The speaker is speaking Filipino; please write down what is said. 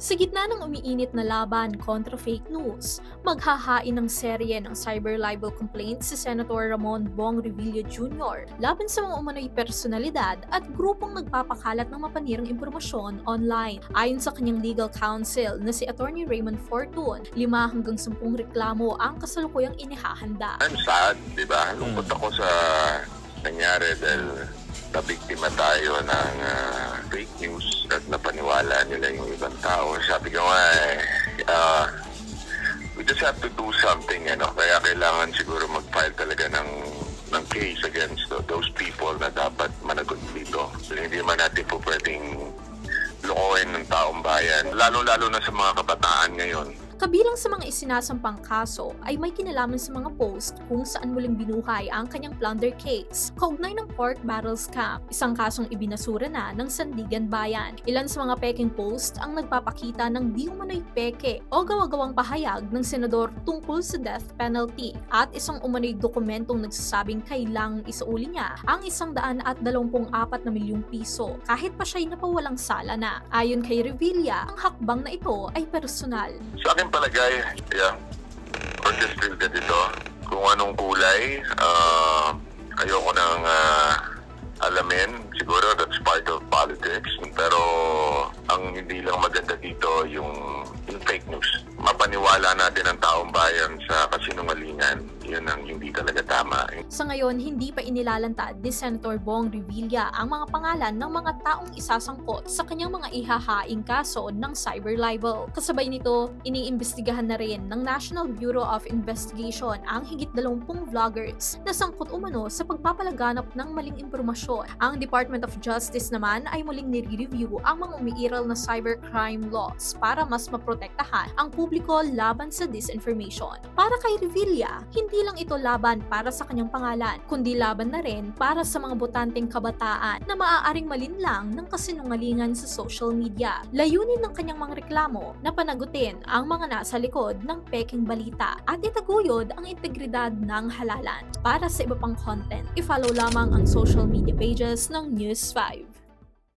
Sa gitna ng umiinit na laban kontra fake news, maghahain ng serye ng cyber libel complaint si Senator Ramon Bong Revilla Jr. laban sa mga umano'y personalidad at grupong nagpapakalat ng mapanirang impormasyon online. Ayon sa kanyang legal counsel na si Attorney Raymond Fortun, lima hanggang sampung reklamo ang kasalukuyang inihahanda. I'm sad, di ba? Lungkot ako sa nangyari dahil nabiktima tayo ng ah, fake news at napaniwala nila yung ibang tao. Sabi ko nga eh, ah, we just have to do something, ano? Kaya kailangan siguro mag-file talaga ng ng case against tho- those people na dapat managot dito. Hindi man natin po pwedeng lokohin ng taong bayan. Lalo-lalo na sa mga kabataan ngayon. Kabilang sa mga isinasampang kaso ay may kinalaman sa mga post kung saan muling binuhay ang kanyang plunder case, kaugnay ng pork barrel scam, isang kasong ibinasura na ng Sandigan Bayan. Ilan sa mga peking post ang nagpapakita ng di umano'y peke o gawa-gawang pahayag ng senador tungkol sa death penalty at isang umano'y dokumentong nagsasabing kailangang isauli niya ang isang daan at dalawampung apat na milyong piso kahit pa siya'y napawalang sala na. Ayon kay Revilla, ang hakbang na ito ay personal. Sa akin palagay, yeah, orchestrated ito. Kung anong kulay, uh, ayoko nang ah, alamin. Siguro that's part of politics. Pero ang hindi lang maganda dito yung, yung fake news. Mapaniwala natin ang taong bayan sa kasinungalingan. Yun ang hindi talaga tama. Sa ngayon, hindi pa inilalantad ni Senator Bong Revilla ang mga pangalan ng mga taong isasangkot sa kanyang mga ihahaing kaso ng cyber libel. Kasabay nito, iniimbestigahan na rin ng National Bureau of Investigation ang higit 20 vloggers na sangkot umano sa pagpapalaganap ng maling impormasyon. Ang Department of Justice naman ay muling nire-review ang mga umiiral na cybercrime laws para mas maprotektahan ang publiko laban sa disinformation. Para kay Revilla, hindi lang ito laban para sa kanyang pangalan, kundi laban na rin para sa mga botanteng kabataan na maaaring malinlang ng kasinungalingan sa social media. Layunin ng kanyang mga reklamo na panagutin ang mga nasa likod ng peking balita at itaguyod ang integridad ng halalan. Para sa iba pang content, i-follow lamang ang social media pages ng News 5.